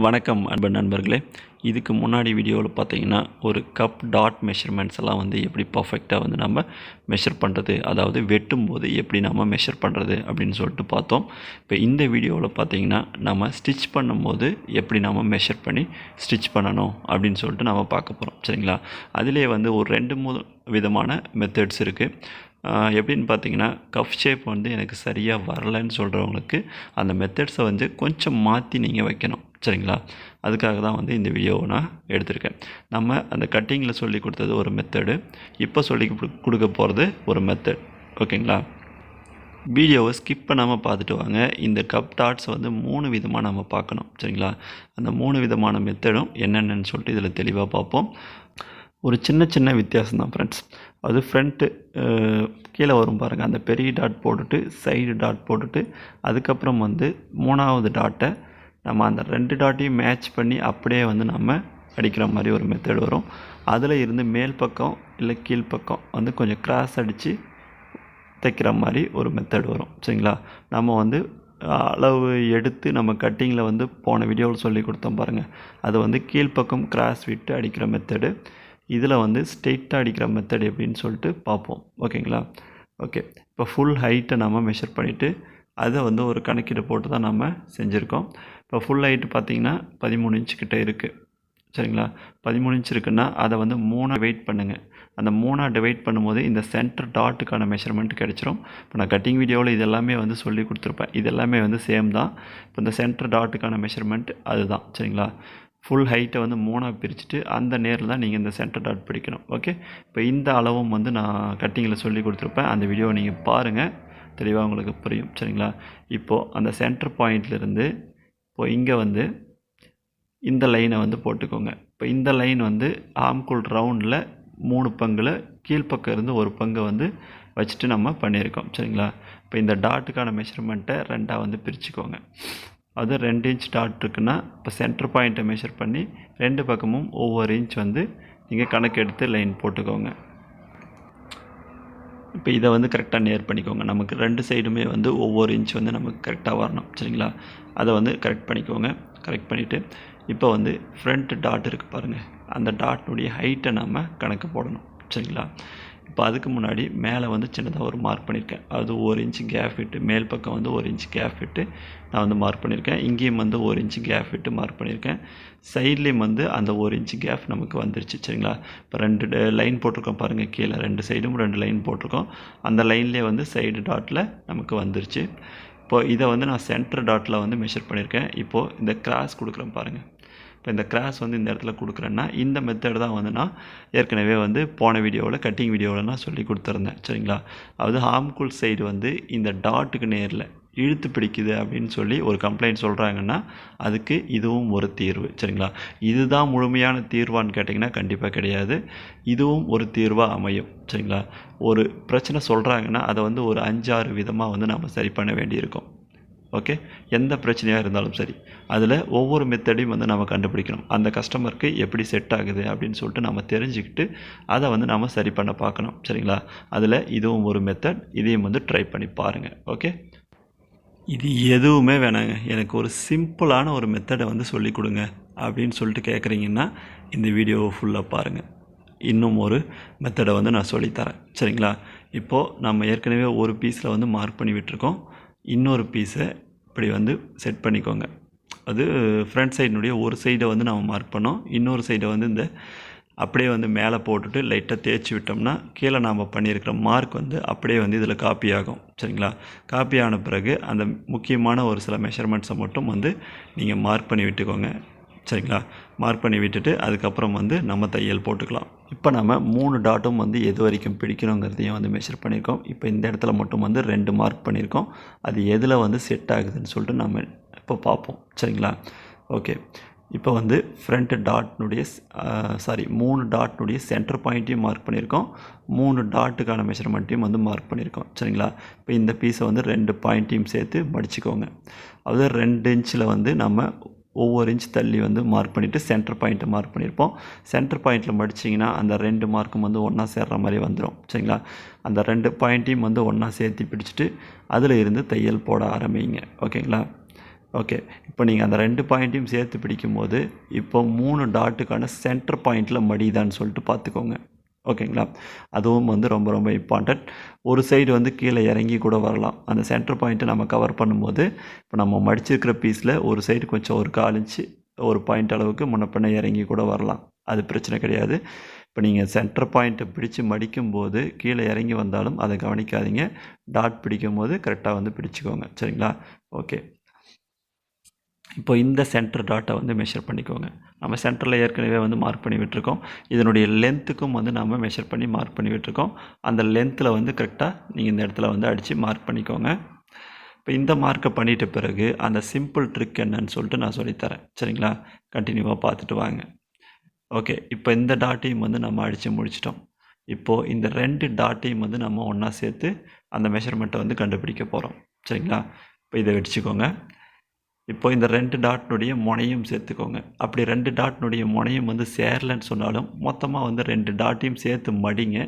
வணக்கம் அன்பு நண்பர்களே. இதுக்கு முன்னாடி வீடியோவில் பார்த்தீங்கன்னா ஒரு கப் டாட் மெஷர்மெண்ட்ஸ் எல்லாம் வந்து எப்படி பர்ஃபெக்டாக வந்து நம்ம மெஷர் பண்ணுறது அதாவது வெட்டும் போது எப்படி நம்ம மெஷர் பண்ணுறது அப்படின்னு சொல்லிட்டு பார்த்தோம். இப்போ இந்த வீடியோவில் பார்த்தீங்கன்னா நம்ம ஸ்டிச் பண்ணும்போது எப்படி நம்ம மெஷர் பண்ணி ஸ்டிச் பண்ணணும் அப்படின்னு சொல்லிட்டு நம்ம பார்க்க போகிறோம் சரிங்களா? அதிலே வந்து ஒரு ரெண்டு மூணு விதமான மெத்தட்ஸ் இருக்குது எப்படின்னு பார்த்தீங்கன்னா கஃப் ஷேப் வந்து எனக்கு சரியாக வரலைன்னு சொல்கிறவங்களுக்கு அந்த மெத்தட்ஸை வந்து கொஞ்சம் மாற்றி நீங்கள் வைக்கணும். சரிங்களா? அதுக்காக தான் வந்து இந்த வீடியோவை நான் எடுத்திருக்கேன். நம்ம அந்த கட்டிங்கில் சொல்லி கொடுத்தது ஒரு மெத்தடு இப்போ சொல்லி கொடு- கொடுக்க போகிறது ஒரு மெத்தட் ஓகேங்களா? வீடியோவை ஸ்கிப் பண்ணாமல் பார்த்துட்டு வாங்க. இந்த கப் டாட்ஸ் வந்து மூணு விதமாக நம்ம பார்க்கணும். சரிங்களா? அந்த மூணு விதமான மெத்தடும் என்னென்னு சொல்லிட்டு இதில் தெளிவாக பார்ப்போம். ஒரு சின்ன சின்ன வித்தியாசம் தான் ஃப்ரெண்ட்ஸ் அது ஃப்ரண்ட்டு கீழே வரும் பாருங்கள் அந்த பெரிய டாட் போட்டுட்டு சைடு டாட் போட்டுட்டு அதுக்கப்புறம் வந்து மூணாவது டாட்டை நம்ம அந்த ரெண்டு டாட்டையும் மேட்ச் பண்ணி அப்படியே வந்து நம்ம அடிக்கிற மாதிரி ஒரு மெத்தட் வரும். அதில் இருந்து மேல் பக்கம் இல்லை கீழ்ப்பக்கம் வந்து கொஞ்சம் கிராஸ் அடித்து தைக்கிற மாதிரி ஒரு மெத்தட் வரும். சரிங்களா? நம்ம வந்து அளவு எடுத்து நம்ம கட்டிங்கில் வந்து போன வீடியோவில் சொல்லி கொடுத்தோம் பாருங்கள் அது வந்து கீழ்ப்பக்கம் கிராஸ் விட்டு அடிக்கிற மெத்தடு இதில் வந்து ஸ்ட்ரெயிட்டாக அடிக்கிற மெத்தட் எப்படின்னு சொல்லிட்டு பார்ப்போம். ஓகேங்களா? ஓகே. இப்போ ஃபுல் ஹைட்டை நம்ம மெஷர் பண்ணிவிட்டு அதை வந்து ஒரு கணக்கீடு போட்டு தான் நம்ம செஞ்சுருக்கோம். இப்போ ஃபுல் ஹைட்டு பார்த்தீங்கன்னா பதிமூணு இன்ச்சு கிட்டே இருக்குது சரிங்களா? பதிமூணு இன்ச் இருக்குன்னா அதை வந்து மூணாக டிவைட் பண்ணுங்கள் அந்த மூணாக டிவைட் பண்ணும்போது இந்த சென்டர் டாட்டுக்கான மெஷர்மெண்ட் கிடச்சிரும். இப்போ நான் கட்டிங் வீடியோவில் இது எல்லாமே வந்து சொல்லி கொடுத்துருப்பேன். இது எல்லாமே வந்து சேம் தான். இப்போ இந்த சென்டர் டாட்டுக்கான மெஷர்மெண்ட் அதுதான். சரிங்களா? ஃபுல் ஹைட்டை வந்து மூணாக பிரிச்சுட்டு அந்த நேரில் தான் நீங்கள் இந்த சென்டர் டாட் பிடிக்கணும். ஓகே இப்போ இந்த அளவும் வந்து நான் கட்டிங்கில் சொல்லி கொடுத்துருப்பேன். அந்த வீடியோவை நீங்கள் பாருங்கள் தெளிவாக உங்களுக்கு புரியும். சரிங்களா? இப்போது அந்த சென்டர் பாயிண்ட்லேருந்து இப்போ இங்கே வந்து இந்த லைனை வந்து போட்டுக்கோங்க. இப்போ இந்த லைன் வந்து ஆம்குள் ரவுண்டில் மூணு பங்கில் கீழ்ப்பக்கம் இருந்து ஒரு பங்கை வந்து வச்சுட்டு நம்ம பண்ணியிருக்கோம். சரிங்களா? இப்போ இந்த டாட்டுக்கான மெஷர்மெண்ட்டை ரெண்டாக வந்து பிரிச்சுக்கோங்க. அது ரெண்டு இன்ச் டாட் இருக்குன்னா இப்போ சென்டர் பாயிண்ட்டை மெஷர் பண்ணி ரெண்டு பக்கமும் ஒவ்வொரு இன்ச் வந்து நீங்கள் கணக்கெடுத்து லைன் போட்டுக்கோங்க. இப்போ இதை வந்து கரெக்டாக நேர் பண்ணிக்கோங்க. நமக்கு ரெண்டு சைடுமே வந்து ஒவ்வொரு இன்ச் வந்து நமக்கு கரெக்டாக வரணும். சரிங்களா? அதை வந்து கரெக்ட் பண்ணிக்கோங்க. கரெக்ட் பண்ணிவிட்டு இப்போ வந்து ஃப்ரண்ட் டாட் இருக்குது பாருங்கள் அந்த டாட்னுடைய ஹைட்டை நம்ம கணக்கு போடணும். சரிங்களா? இப்போ அதுக்கு முன்னாடி மேலே வந்து சின்னதாக ஒரு மார்க் பண்ணியிருக்கேன். அது ஒரு இன்ச்சு கேப் விட்டு மேல் பக்கம் வந்து ஒரு இன்ச்சு கேப் விட்டு நான் வந்து மார்க் பண்ணியிருக்கேன். இங்கேயும் வந்து ஒரு இன்ச்சு கேப் விட்டு மார்க் பண்ணியிருக்கேன். சைட்லேயும் வந்து அந்த ஒரு இன்ச்சு கேப் நமக்கு வந்துருச்சு சரிங்களா? இப்போ ரெண்டு லைன் போட்டிருக்கோம் பாருங்கள் கீழே ரெண்டு சைடும் ரெண்டு லைன் போட்டிருக்கோம். அந்த லைன்லேயே வந்து சைடு டாட்டில் நமக்கு வந்துருச்சு. இப்போது இதை வந்து நான் சென்டர் டாட்டில் வந்து மெஷர் பண்ணியிருக்கேன். இப்போது இந்த கிராஸ் கொடுக்குறேன் பாருங்கள் இப்போ இந்த கிராஸ் வந்து இந்த இடத்துல கொடுக்குறேன்னா இந்த மெத்தட் தான் வந்து நான் ஏற்கனவே வந்து போன வீடியோவில் கட்டிங் வீடியோவில் நான் சொல்லி கொடுத்துருந்தேன். சரிங்களா? அதாவது ஹார்ம்குல் சைடு வந்து இந்த டாட்டுக்கு நேரில் இழுத்து பிடிக்குது அப்படின்னு சொல்லி ஒரு கம்ப்ளைண்ட் சொல்கிறாங்கன்னா அதுக்கு இதுவும் ஒரு தீர்வு. சரிங்களா? இதுதான் முழுமையான தீர்வான்னு கேட்டிங்கன்னா கண்டிப்பாக கிடையாது. இதுவும் ஒரு தீர்வாக அமையும். சரிங்களா? ஒரு பிரச்சனை சொல்கிறாங்கன்னா அதை வந்து ஒரு அஞ்சாறு விதமாக வந்து நம்ம சரி பண்ண வேண்டியிருக்கும். ஓகே எந்த பிரச்சனையாக இருந்தாலும் சரி. அதில் ஒவ்வொரு மெத்தடையும் வந்து நம்ம கண்டுபிடிக்கணும். அந்த கஸ்டமருக்கு எப்படி செட் ஆகுது அப்படின்னு சொல்லிட்டு நம்ம தெரிஞ்சுக்கிட்டு அதை வந்து நம்ம சரி பண்ண பார்க்கணும். சரிங்களா? அதில் இதுவும் ஒரு மெத்தட் இதையும் வந்து ட்ரை பண்ணி பாருங்கள் ஓகே இது எதுவுமே வேணாங்க. எனக்கு ஒரு சிம்பிளான ஒரு மெத்தடை வந்து சொல்லி கொடுங்க அப்படின்னு சொல்லிட்டு கேட்குறீங்கன்னா இந்த வீடியோவை ஃபுல்லாக பாருங்கள் இன்னும் ஒரு மெத்தடை வந்து நான் சொல்லித்தரேன் சரிங்களா? இப்போது நம்ம ஏற்கனவே ஒரு பீஸில் வந்து மார்க் பண்ணி விட்டுருக்கோம். இன்னொரு பீஸை இப்படி வந்து செட் பண்ணிக்கோங்க. அது ஃப்ரண்ட் சைடினுடைய ஒரு சைடை வந்து நம்ம மார்க் பண்ணோம். இன்னொரு சைடை வந்து இந்த அப்படியே வந்து மேலே போட்டுட்டு லைட்டாக தேய்ச்சி விட்டோம்னா கீழே நாம் பண்ணியிருக்கிற மார்க் வந்து அப்படியே வந்து இதில் காப்பி ஆகும். சரிங்களா? காப்பி ஆன பிறகு அந்த முக்கியமான ஒரு சில மெஷர்மெண்ட்ஸை மட்டும் வந்து நீங்கள் மார்க் பண்ணி விட்டுக்கோங்க. சரிங்களா? மார்க் பண்ணி விட்டுட்டு அதுக்கப்புறம் வந்து நம்ம தையல் போட்டுக்கலாம். இப்போ நம்ம மூணு டாட்டும் வந்து எது வரைக்கும் பிடிக்கணுங்கிறதையும் வந்து மெஷர் பண்ணியிருக்கோம். இப்போ இந்த இடத்துல மட்டும் வந்து ரெண்டு மார்க் பண்ணியிருக்கோம். அது எதில் வந்து செட் ஆகுதுன்னு சொல்லிட்டு நம்ம இப்போ பார்ப்போம். சரிங்களா? ஓகே இப்போ வந்து ஃப்ரண்ட் டாட்னுடைய சாரி மூணு டாட்னுடைய சென்டர் பாயிண்ட்டையும் மார்க் பண்ணியிருக்கோம். மூணு டாட்டுக்கான மெஷர்மெண்ட்டையும் வந்து மார்க் பண்ணியிருக்கோம். சரிங்களா? இப்போ இந்த பீஸை வந்து ரெண்டு பாயிண்ட்டையும் சேர்த்து மடிச்சுக்கோங்க. அதாவது ரெண்டு இன்ச்சில் வந்து நம்ம ஒவ்வொரு இன்ச் தள்ளி வந்து மார்க் பண்ணிவிட்டு சென்டர் பாயிண்ட்டை மார்க் பண்ணியிருப்போம். சென்டர் பாயிண்ட்டில் மடிச்சிங்கன்னா அந்த ரெண்டு மார்க்கும் வந்து ஒன்றா சேர்கிற மாதிரி வந்துடும் சரிங்களா? அந்த ரெண்டு பாயிண்ட்டையும் வந்து ஒன்றா சேர்த்து பிடிச்சிட்டு அதில் இருந்து தையல் போட ஆரம்பிங்க. ஓகேங்களா? ஓகே. இப்போ நீங்கள் அந்த ரெண்டு பாயிண்ட்டையும் சேர்த்து பிடிக்கும்போது இப்போ மூணு டாட்டுக்கான சென்டர் பாயிண்ட்டில் மடியுதான்னு சொல்லிட்டு பார்த்துக்கோங்க. ஓகேங்களா? அதுவும் வந்து ரொம்ப ரொம்ப இம்பார்ட்டண்ட் ஒரு சைடு வந்து கீழே இறங்கி கூட வரலாம். அந்த சென்டர் பாயிண்ட்டை நம்ம கவர் பண்ணும்போது இப்போ நம்ம மடிச்சிருக்கிற பீஸில் ஒரு சைடு கொஞ்சம் ஒரு கால் இன்ச்சு ஒரு பாயிண்ட் அளவுக்கு முன்ன இறங்கி கூட வரலாம். அது பிரச்சனை கிடையாது. இப்போ நீங்கள் சென்டர் பாயிண்ட்டை பிடிச்சு மடிக்கும்போது கீழே இறங்கி வந்தாலும் அதை கவனிக்காதீங்க. டாட் பிடிக்கும் போது கரெக்டாக வந்து பிடிச்சிக்கோங்க. சரிங்களா? ஓகே. இப்போ இந்த சென்டர் டாட்டை வந்து மெஷர் பண்ணிக்கோங்க. நம்ம சென்டரில் ஏற்கனவே வந்து மார்க் பண்ணி விட்டுருக்கோம். இதனுடைய லென்த்துக்கும் வந்து நம்ம மெஷர் பண்ணி மார்க் பண்ணி விட்டுருக்கோம். அந்த லென்த்தில் வந்து கரெக்டாக நீங்கள் இந்த இடத்துல வந்து அடித்து மார்க் பண்ணிக்கோங்க. இப்போ இந்த மார்க்கை பண்ணிட்ட பிறகு அந்த சிம்பிள் ட்ரிக் என்னன்னு சொல்லிட்டு நான் சொல்லித்தரேன். சரிங்களா? கண்டினியூவாக பார்த்துட்டு வாங்க. ஓகே இப்போ இந்த டாட்டையும் வந்து நம்ம அடித்து முடிச்சிட்டோம். இப்போது இந்த ரெண்டு டாட்டையும் வந்து நம்ம ஒன்றா சேர்த்து அந்த மெஷர்மெண்ட்டை வந்து கண்டுபிடிக்க போகிறோம் சரிங்களா? இப்போ இதை வச்சுக்கோங்க இப்போ இந்த ரெண்டு டாட்னுடைய முனையும் சேர்த்துக்கோங்க. அப்படி ரெண்டு டாட்னுடைய முனையும் வந்து சேரலன்னு சொன்னாலும் மொத்தமாக வந்து ரெண்டு டாட்டையும் சேர்த்து மடிங்க.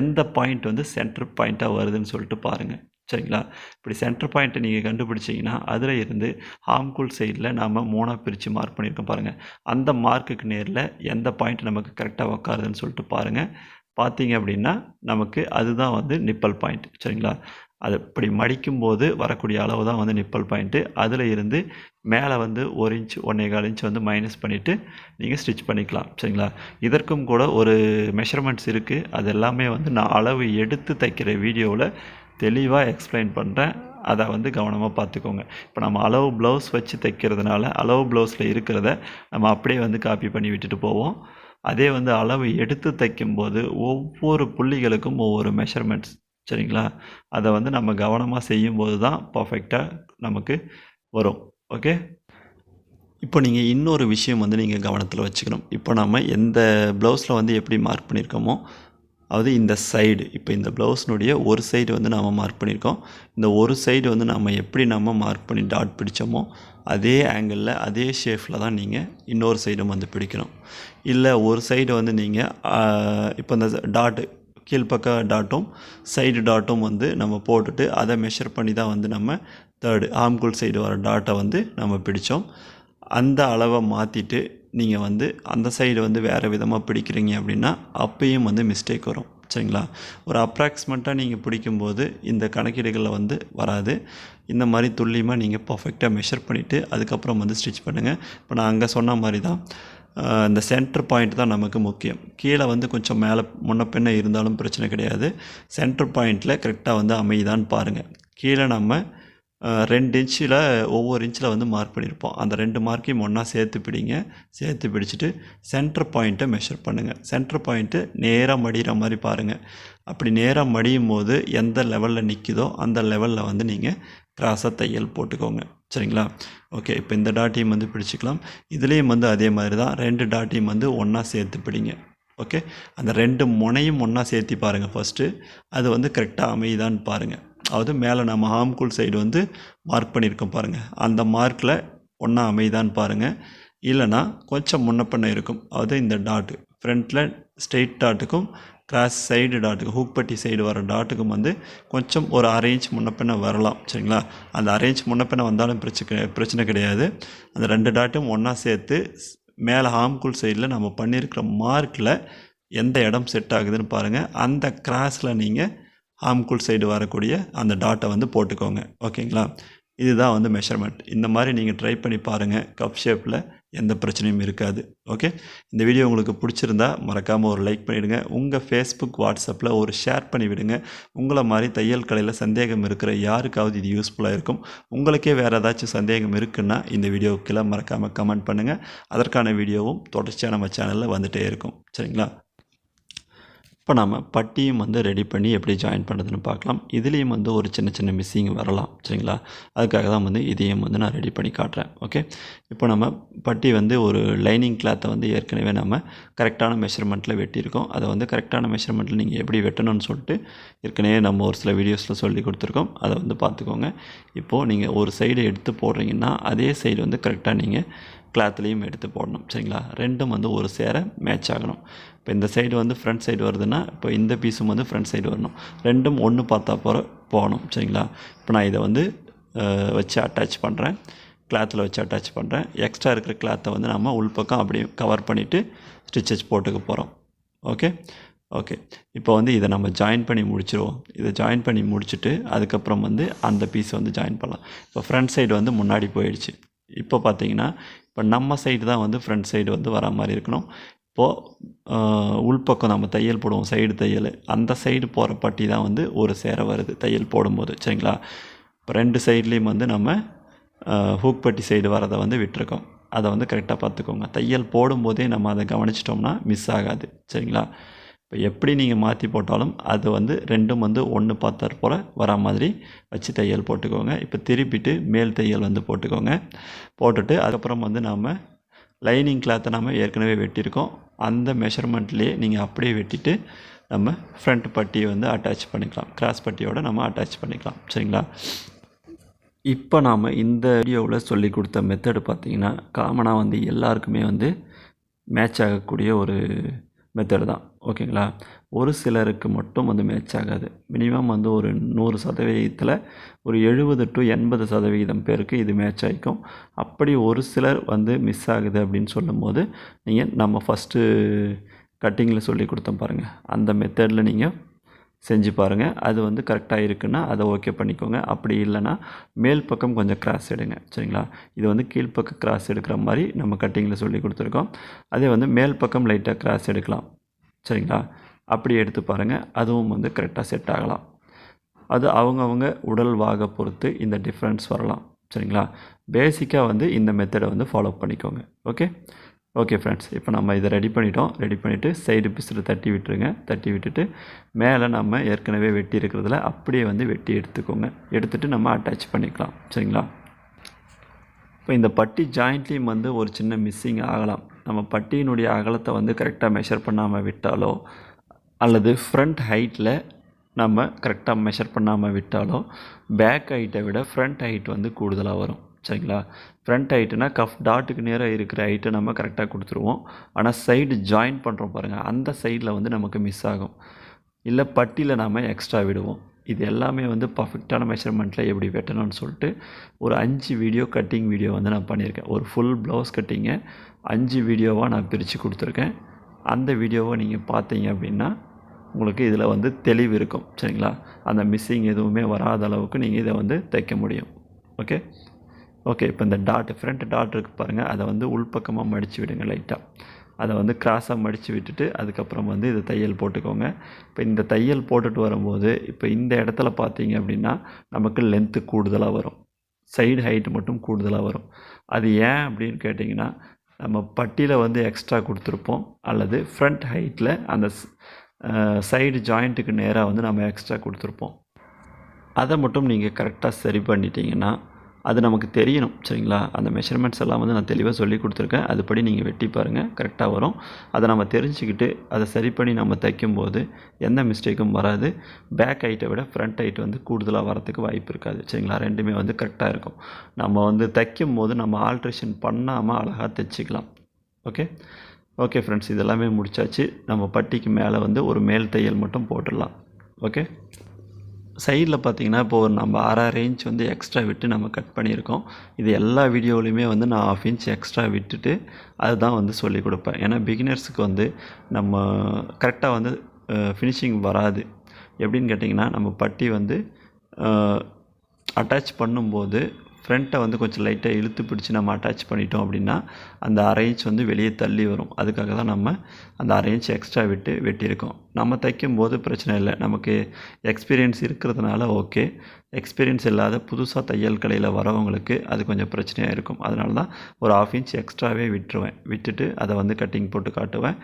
எந்த பாயிண்ட் வந்து சென்டர் பாயிண்ட்டாக வருதுன்னு சொல்லிட்டு பாருங்கள் சரிங்களா? இப்படி சென்டர் பாயிண்ட்டை நீங்கள் கண்டுபிடிச்சிங்கன்னா அதில் இருந்து ஹார்ம்குல் சைடில் நாம் மூணாக பிரித்து மார்க் பண்ணியிருக்கோம் பாருங்கள் அந்த மார்க்குக்கு நேரில் எந்த பாயிண்ட் நமக்கு கரெக்டாக உட்காருதுன்னு சொல்லிட்டு பாருங்கள் பார்த்தீங்க அப்படின்னா நமக்கு அதுதான் வந்து நிப்பல் பாயிண்ட் சரிங்களா? அது இப்படி மடிக்கும்போது வரக்கூடிய அளவு தான் வந்து நிப்பல் பாயிண்ட்டு அதில் இருந்து மேலே வந்து ஒரு இன்ச் ஒன்றே கால் இன்ச் வந்து மைனஸ் பண்ணிவிட்டு நீங்கள் ஸ்டிச் பண்ணிக்கலாம். சரிங்களா? இதற்கும் கூட ஒரு மெஷர்மெண்ட்ஸ் இருக்குது அது எல்லாமே வந்து நான் அளவு எடுத்து தைக்கிற வீடியோவில் தெளிவாக எக்ஸ்பிளைன் பண்ணுறேன் அதை வந்து கவனமாக பார்த்துக்கோங்க. இப்போ நம்ம அளவு ப்ளவுஸ் வச்சு தைக்கிறதுனால அளவு ப்ளவுஸில் இருக்கிறத நம்ம அப்படியே வந்து காப்பி பண்ணி விட்டுட்டு போவோம். அதே வந்து அளவு எடுத்து தைக்கும்போது ஒவ்வொரு புள்ளிகளுக்கும் ஒவ்வொரு மெஷர்மெண்ட்ஸ் சரிங்களா? அதை வந்து நம்ம கவனமாக செய்யும்போது தான் பர்ஃபெக்டாக நமக்கு வரும். ஓகே? இப்போ நீங்கள் இன்னொரு விஷயம் வந்து நீங்கள் கவனத்தில் வச்சுக்கணும். இப்போ நம்ம எந்த ப்ளவுஸில் வந்து எப்படி மார்க் பண்ணியிருக்கோமோ அதாவது இந்த சைடு இப்போ இந்த ப்ளவுஸினுடைய ஒரு சைடு வந்து நாம் மார்க் பண்ணியிருக்கோம் இந்த ஒரு சைடு வந்து நம்ம எப்படி நம்ம மார்க் பண்ணி டாட் பிடிச்சோமோ அதே ஆங்கிளில் அதே ஷேஃபில் தான் நீங்கள் இன்னொரு சைடும் வந்து பிடிக்கணும். இல்லை ஒரு சைடு வந்து நீங்கள் இப்போ இந்த டாட்டு கீழ்ப்பக்க டாட்டும் சைடு டாட்டும் வந்து நம்ம போட்டுட்டு அதை மெஷர் பண்ணி தான் வந்து நம்ம தேர்டு ஆம்குள் சைடு வர டாட்டை வந்து நம்ம பிடித்தோம் அந்த அளவை மாற்றிட்டு நீங்கள் வந்து அந்த சைடு வந்து வேறு விதமாக பிடிக்கிறீங்க அப்படின்னா அப்பயும் வந்து மிஸ்டேக் வரும். சரிங்களா? ஒரு அப்ராக்சிமேட்டாக நீங்கள் பிடிக்கும்போது இந்த கணக்கீடுகளில் வந்து வராது. இந்த மாதிரி துல்லியமாக நீங்கள் பர்ஃபெக்டாக மெஷர் பண்ணிவிட்டு அதுக்கப்புறம் வந்து ஸ்டிச் பண்ணுங்கள் இப்போ நான் அங்கே சொன்ன மாதிரி தான். இந்த சென்டர் பாயிண்ட் தான் நமக்கு முக்கியம். கீழே வந்து கொஞ்சம் மேலே முன்ன பின்ன இருந்தாலும் பிரச்சனை கிடையாது. சென்டர் பாயிண்டில் கரெக்டாக வந்து அமையுதான்னு பாருங்கள் கீழே நம்ம ரெண்டு இன்ச்சில் ஒவ்வொரு இன்ச்சில் வந்து மார்க் பண்ணியிருப்போம் அந்த ரெண்டு மார்க்கையும் ஒன்றா சேர்த்து பிடிங்க. சேர்த்து பிடிச்சிட்டு சென்டர் பாயிண்ட்டை மெஷர் பண்ணுங்கள் சென்டர் பாயிண்ட்டு நேராக மடிகிற மாதிரி பாருங்கள் அப்படி நேராக மடியும் போது எந்த லெவலில் நிற்குதோ அந்த லெவலில் வந்து நீங்கள் கிராஸாக தையல் போட்டுக்கோங்க. சரிங்களா? ஓகே இப்போ இந்த டாட்டையும் வந்து பிடிச்சிக்கலாம். இதுலேயும் வந்து அதே மாதிரி தான் ரெண்டு டாட்டையும் வந்து ஒன்றா சேர்த்து பிடிங்க. ஓகே அந்த ரெண்டு முனையும் ஒன்றா சேர்த்து பாருங்கள் ஃபஸ்ட்டு அது வந்து கரெக்டாக அமையுதான்னு பாருங்கள் அதாவது மேலே நம்ம ஹாம்குல் சைடு வந்து மார்க் பண்ணியிருக்கோம் பாருங்கள் அந்த மார்க்கில் ஒன்றா அமைதான்னு பாருங்கள் இல்லைனா கொஞ்சம் முன்ன பண்ண இருக்கும். அதாவது இந்த டாட்டு ஃப்ரண்ட்டில் ஸ்ட்ரெயிட் டாட்டுக்கும் கிராஸ் சைடு டாட்டுக்கும் ஹூக்பட்டி சைடு வர டாட்டுக்கும் வந்து கொஞ்சம் ஒரு அரேஞ்ச் முன்னப்பின்ன வரலாம். சரிங்களா? அந்த அரேஞ்ச் முன்னப்பின்ன வந்தாலும் பிரச்சனை பிரச்சனை கிடையாது. அந்த ரெண்டு டாட்டும் ஒன்றா சேர்த்து மேலே ஹாம்குல் சைடில் நம்ம பண்ணியிருக்கிற மார்க்கில் எந்த இடம் செட் ஆகுதுன்னு பாருங்கள் அந்த கிராஸில் நீங்கள் ஆம்குள் சைடு வரக்கூடிய அந்த டாட்டை வந்து போட்டுக்கோங்க. ஓகேங்களா இதுதான் வந்து மெஷர்மெண்ட் இந்த மாதிரி நீங்கள் ட்ரை பண்ணி பாருங்கள் கப் ஷேப்பில் எந்த பிரச்சனையும் இருக்காது. ஓகே இந்த வீடியோ உங்களுக்கு பிடிச்சிருந்தா மறக்காமல் ஒரு லைக் பண்ணிவிடுங்க உங்கள் ஃபேஸ்புக் வாட்ஸ்அப்பில் ஒரு ஷேர் பண்ணி விடுங்க. உங்களை மாதிரி தையல் கலையில் சந்தேகம் இருக்கிற யாருக்காவது இது யூஸ்ஃபுல்லாக இருக்கும். உங்களுக்கே வேறு ஏதாச்சும் சந்தேகம் இருக்குன்னா இந்த வீடியோக்கெல்லாம் மறக்காமல் கமெண்ட் பண்ணுங்கள் அதற்கான வீடியோவும் தொடர்ச்சியாக நம்ம சேனலில் வந்துகிட்டே இருக்கும். சரிங்களா? இப்போ நம்ம பட்டியும் வந்து ரெடி பண்ணி எப்படி ஜாயின் பண்ணுறதுன்னு பார்க்கலாம். இதுலேயும் வந்து ஒரு சின்ன சின்ன மிஸ்ஸிங் வரலாம். சரிங்களா? அதுக்காக தான் வந்து இதையும் வந்து நான் ரெடி பண்ணி காட்டுறேன். ஓகே இப்போ நம்ம பட்டி வந்து ஒரு லைனிங் கிளாத்தை வந்து ஏற்கனவே நம்ம கரெக்டான மெஷர்மெண்ட்டில் வெட்டியிருக்கோம். அதை வந்து கரெக்டான மெஷர்மெண்ட்டில் நீங்கள் எப்படி வெட்டணும்னு சொல்லிட்டு ஏற்கனவே நம்ம ஒரு சில வீடியோஸில் சொல்லி கொடுத்துருக்கோம். அதை வந்து பார்த்துக்கோங்க. இப்போது நீங்கள் ஒரு சைடு எடுத்து போடுறீங்கன்னா அதே சைடு வந்து கரெக்டாக நீங்கள் கிளாத்லேயும் எடுத்து போடணும். சரிங்களா? ரெண்டும் வந்து ஒரு சேர மேட்ச் ஆகணும். இப்போ இந்த சைடு வந்து ஃப்ரண்ட் சைடு வருதுன்னா இப்போ இந்த பீஸும் வந்து ஃப்ரண்ட் சைடு வரணும். ரெண்டும் ஒன்று பார்த்தா போகிற போகணும். சரிங்களா? இப்போ நான் இதை வந்து வச்சு அட்டாச் பண்ணுறேன் கிளாத்தில் வச்சு அட்டாச் பண்ணுறேன் எக்ஸ்ட்ரா இருக்கிற கிளாத்தை வந்து நம்ம உள்பக்கம் அப்படியே கவர் பண்ணிவிட்டு ஸ்டிச்சஸ் போட்டுக்க போகிறோம் ஓகே ஓகே இப்போ வந்து இதை நம்ம ஜாயின் பண்ணி முடிச்சிருவோம். இதை ஜாயின் பண்ணி முடிச்சுட்டு அதுக்கப்புறம் வந்து அந்த பீஸை வந்து ஜாயின் பண்ணலாம். இப்போ ஃப்ரண்ட் சைடு வந்து முன்னாடி போயிடுச்சு. இப்போ பார்த்தீங்கன்னா இப்போ நம்ம சைடு தான் வந்து ஃப்ரண்ட் சைடு வந்து வர மாதிரி இருக்கணும். இப்போது உள்பக்கம் நம்ம தையல் போடுவோம் சைடு தையல். அந்த சைடு போகிற பட்டி தான் வந்து ஒரு சேர வருது தையல் போடும்போது. சரிங்களா? இப்போ ரெண்டு சைட்லேயும் வந்து நம்ம ஹூக் பட்டி சைடு வரதை வந்து விட்டுருக்கோம். அதை வந்து கரெக்டாக பார்த்துக்கோங்க. தையல் போடும்போதே நம்ம அதை கவனிச்சிட்டோம்னா மிஸ் ஆகாது. சரிங்களா? இப்போ எப்படி நீங்கள் மாற்றி போட்டாலும் அது வந்து ரெண்டும் வந்து ஒன்று பார்த்தார் போல் வரா மாதிரி வச்சு தையல் போட்டுக்கோங்க. இப்போ திருப்பிட்டு மேல் தையல் வந்து போட்டுக்கோங்க. போட்டுட்டு அதுக்கப்புறம் வந்து நாம் லைனிங் கிளாத்தை நம்ம ஏற்கனவே வெட்டியிருக்கோம். அந்த மெஷர்மெண்ட்லேயே நீங்கள் அப்படியே வெட்டிட்டு நம்ம ஃப்ரண்ட் பட்டியை வந்து அட்டாச் பண்ணிக்கலாம். கிராஸ் பட்டியோடு நம்ம அட்டாச் பண்ணிக்கலாம். சரிங்களா? இப்போ நாம் இந்த வீடியோவில் சொல்லி கொடுத்த மெத்தடு பார்த்தீங்கன்னா காமனாக வந்து எல்லாருக்குமே வந்து மேட்ச் ஆகக்கூடிய ஒரு மெத்தடு தான். ஓகேங்களா ஒரு சிலருக்கு மட்டும் வந்து மேட்ச் ஆகாது. மினிமம் வந்து ஒரு நூறு சதவீதத்தில் ஒரு எழுபது டு எண்பது சதவிகிதம் பேருக்கு இது மேட்ச் ஆகிக்கும் அப்படி ஒரு சிலர் வந்து மிஸ் ஆகுது அப்படின்னு சொல்லும்போது நீங்கள் நம்ம ஃபஸ்ட்டு கட்டிங்கில் சொல்லி கொடுத்தோம் பாருங்கள் அந்த மெத்தடில் நீங்கள் செஞ்சு பாருங்கள் அது வந்து கரெக்டாக இருக்குன்னா அதை ஓகே பண்ணிக்கோங்க. அப்படி இல்லைன்னா மேல் பக்கம் கொஞ்சம் கிராஸ் எடுங்க. சரிங்களா? இது வந்து கீழ்ப்பக்கம் கிராஸ் எடுக்கிற மாதிரி நம்ம கட்டிங்கில் சொல்லி கொடுத்துருக்கோம். அதே வந்து மேல் பக்கம் லைட்டாக கிராஸ் எடுக்கலாம். சரிங்களா? அப்படி எடுத்து பாருங்கள் அதுவும் வந்து கரெக்டாக செட் ஆகலாம். அது அவங்கவுங்க உடல் வாக பொறுத்து இந்த டிஃப்ரென்ஸ் வரலாம். சரிங்களா? பேசிக்காக வந்து இந்த மெத்தடை வந்து ஃபாலோ பண்ணிக்கோங்க. ஓகே ஓகே ஃப்ரெண்ட்ஸ் இப்போ நம்ம இதை ரெடி பண்ணிட்டோம். ரெடி பண்ணிவிட்டு சைடு பீஸில் தட்டி விட்டுருங்க. தட்டி விட்டுட்டு மேலே நம்ம ஏற்கனவே வெட்டி இருக்கிறதுல அப்படியே வந்து வெட்டி எடுத்துக்கோங்க. எடுத்துகிட்டு நம்ம அட்டாச் பண்ணிக்கலாம். சரிங்களா? இப்போ இந்த பட்டி ஜாயிண்ட்லேயும் வந்து ஒரு சின்ன மிஸ்ஸிங் ஆகலாம். நம்ம பட்டியினுடைய அகலத்தை வந்து கரெக்டாக மெஷர் பண்ணாமல் விட்டாலோ அல்லது ஃப்ரண்ட் ஹைட்டில் நம்ம கரெக்டாக மெஷர் பண்ணாமல் விட்டாலோ பேக் ஹைட்டை விட ஃப்ரண்ட் ஹைட் வந்து கூடுதலாக வரும். சரிங்களா? ஃப்ரண்ட் ஹைட்டுனா கஃப் டாட்டுக்கு நேராக இருக்கிற ஹைட்டை நம்ம கரெக்டாக கொடுத்துருவோம். ஆனால் சைடு ஜாயின் பண்ணுறோம் பாருங்கள் அந்த சைடில் வந்து நமக்கு மிஸ் ஆகும். இல்லை பட்டியில் நாம் எக்ஸ்ட்ரா விடுவோம். இது எல்லாமே வந்து பர்ஃபெக்டான மெஷர்மெண்ட்டில் எப்படி வெட்டணும்னு சொல்லிட்டு ஒரு அஞ்சு வீடியோ கட்டிங் வீடியோ வந்து நான் பண்ணியிருக்கேன். ஒரு ஃபுல் ப்ளவுஸ் கட்டிங்கை அஞ்சு வீடியோவாக நான் பிரித்து கொடுத்துருக்கேன். அந்த வீடியோவை நீங்கள் பார்த்தீங்க அப்படின்னா உங்களுக்கு இதில் வந்து தெளிவு இருக்கும். சரிங்களா? அந்த மிஸ்ஸிங் எதுவுமே வராத அளவுக்கு நீங்கள் இதை வந்து தைக்க முடியும். ஓகே ஓகே இப்போ இந்த டாட் ஃப்ரண்ட் டாட் இருக்குது பாருங்கள் அதை வந்து உள்பக்கமாக மடித்து விடுங்க லைட்டாக அதை வந்து கிராஸாக மடித்து விட்டுட்டு அதுக்கப்புறம் வந்து இது தையல் போட்டுக்கோங்க. இப்போ இந்த தையல் போட்டுட்டு வரும்போது இப்போ இந்த இடத்துல பார்த்தீங்க அப்படின்னா நமக்கு லென்த்து கூடுதலாக வரும். சைடு ஹைட்டு மட்டும் கூடுதலாக வரும். அது ஏன் அப்படின்னு கேட்டிங்கன்னா நம்ம பட்டியில் வந்து எக்ஸ்ட்ரா கொடுத்துருப்போம். அல்லது ஃப்ரண்ட் ஹைட்டில் அந்த சைடு ஜாயிண்ட்டுக்கு நேராக வந்து நம்ம எக்ஸ்ட்ரா கொடுத்துருப்போம். அதை மட்டும் நீங்கள் கரெக்டாக சரி பண்ணிட்டீங்கன்னா அது நமக்கு தெரியணும் சரிங்களா? அந்த மெஷர்மெண்ட்ஸ் எல்லாம் வந்து நான் தெளிவாக சொல்லி கொடுத்துருக்கேன். அதுபடி நீங்கள் வெட்டி பாருங்கள் கரெக்டாக வரும். அதை நம்ம தெரிஞ்சுக்கிட்டு அதை சரி பண்ணி நம்ம தைக்கும்போது எந்த மிஸ்டேக்கும் வராது. பேக் ஹைட்டை விட ஃப்ரண்ட் ஹைட் வந்து கூடுதலாக வரத்துக்கு வாய்ப்பு இருக்காது சரிங்களா? ரெண்டுமே வந்து கரெக்டாக இருக்கும். நம்ம வந்து தைக்கும் போது நம்ம ஆல்ட்ரேஷன் பண்ணாமல் அழகாக தைச்சிக்கலாம். ஓகே ஓகே ஃப்ரெண்ட்ஸ் இதெல்லாமே முடிச்சாச்சு. நம்ம பட்டிக்கு மேலே வந்து ஒரு மேல் தையல் மட்டும் போட்டுடலாம். ஓகே சைடில் பார்த்தீங்கன்னா இப்போ ஒரு நம்ம அரை ரேஞ்ச் வந்து எக்ஸ்ட்ரா விட்டு நம்ம கட் பண்ணியிருக்கோம். இது எல்லா வீடியோலையுமே வந்து நான் ஆஃப் இன்ச் எக்ஸ்ட்ரா விட்டுட்டு அதுதான் வந்து சொல்லிக் கொடுப்பேன். ஏன்னா பிகினர்ஸுக்கு வந்து நம்ம கரெக்டாக வந்து ஃபினிஷிங் வராது. எப்படின்னு கேட்டிங்கன்னா நம்ம பட்டி வந்து அட்டாச் பண்ணும்போது ஃப்ரண்ட்டை வந்து கொஞ்சம் லைட்டாக இழுத்து பிடிச்சி நம்ம அட்டாச் பண்ணிட்டோம் அப்படின்னா அந்த அரேஞ்ச் வந்து வெளியே தள்ளி வரும். அதுக்காக தான் நம்ம அந்த அரேஞ்ச் எக்ஸ்ட்ரா விட்டு வெட்டியிருக்கோம். நம்ம தைக்கும் போது பிரச்சனை இல்லை. நமக்கு எக்ஸ்பீரியன்ஸ் இருக்கிறதுனால ஓகே எக்ஸ்பீரியன்ஸ் இல்லாத புதுசாக தையல் கடையில் வரவங்களுக்கு அது கொஞ்சம் பிரச்சனையாக இருக்கும். அதனால தான் ஒரு ஆஃப் இன்ச் எக்ஸ்ட்ராவே விட்டுருவேன். விட்டுட்டு அதை வந்து கட்டிங் போட்டு காட்டுவேன்.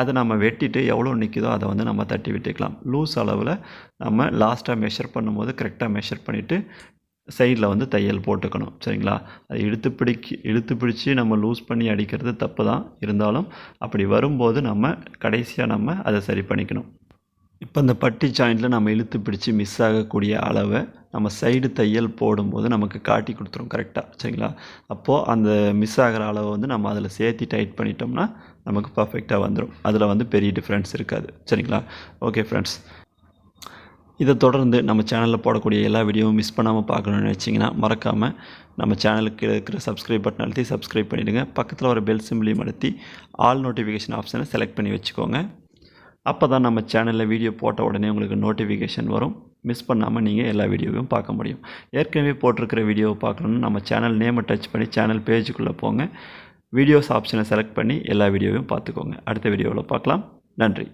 அதை நம்ம வெட்டிட்டு எவ்வளோ நிற்குதோ அதை வந்து நம்ம தட்டி விட்டுக்கலாம். லூஸ் அளவில் நம்ம லாஸ்ட்டாக மெஷர் பண்ணும்போது கரெக்டாக மெஷர் பண்ணிவிட்டு சைடில் வந்து தையல் போட்டுக்கணும். சரிங்களா? அதை இழுத்து பிடிக்கி இழுத்து பிடிச்சி நம்ம லூஸ் பண்ணி அடிக்கிறது தப்பு தான் இருந்தாலும் அப்படி வரும்போது நம்ம கடைசியாக நம்ம அதை சரி பண்ணிக்கணும். இப்போ இந்த பட்டி ஜாயிண்டில் நம்ம இழுத்து பிடிச்சி மிஸ் ஆகக்கூடிய அளவை நம்ம சைடு தையல் போடும்போது நமக்கு காட்டி கொடுத்துரும் கரெக்டாக சரிங்களா? அப்போது அந்த மிஸ் ஆகிற அளவை வந்து நம்ம அதில் சேர்த்து டைட் பண்ணிட்டோம்னா நமக்கு பர்ஃபெக்டாக வந்துடும் அதில் வந்து பெரிய டிஃப்ரென்ஸ் இருக்காது. சரிங்களா? ஓகே ஃப்ரெண்ட்ஸ் இதை தொடர்ந்து நம்ம சேனலில் போடக்கூடிய எல்லா வீடியோவும் மிஸ் பண்ணாமல் பார்க்கணும்னு நினச்சிங்கன்னா மறக்காமல் நம்ம சேனலுக்கு இருக்கிற சப்ஸ்கிரைப் பட்டன் அழுத்தி சப்ஸ்கிரைப் பண்ணிவிடுங்க பக்கத்தில் ஒரு பெல் சிம்பிளையும் அழுத்தி ஆல் நோட்டிஃபிகேஷன் ஆப்ஷனை செலக்ட் பண்ணி வச்சுக்கோங்க. அப்போ தான் நம்ம சேனலில் வீடியோ போட்ட உடனே உங்களுக்கு நோட்டிஃபிகேஷன் வரும். மிஸ் பண்ணாமல் நீங்கள் எல்லா வீடியோவையும் பார்க்க முடியும். ஏற்கனவே போட்டிருக்கிற வீடியோவை பார்க்கணுன்னு நம்ம சேனல் நேமை டச் பண்ணி சேனல் பேஜுக்குள்ளே போங்க. வீடியோஸ் ஆப்ஷனை செலக்ட் பண்ணி எல்லா வீடியோவையும் பார்த்துக்கோங்க. அடுத்த வீடியோவில் பார்க்கலாம். நன்றி.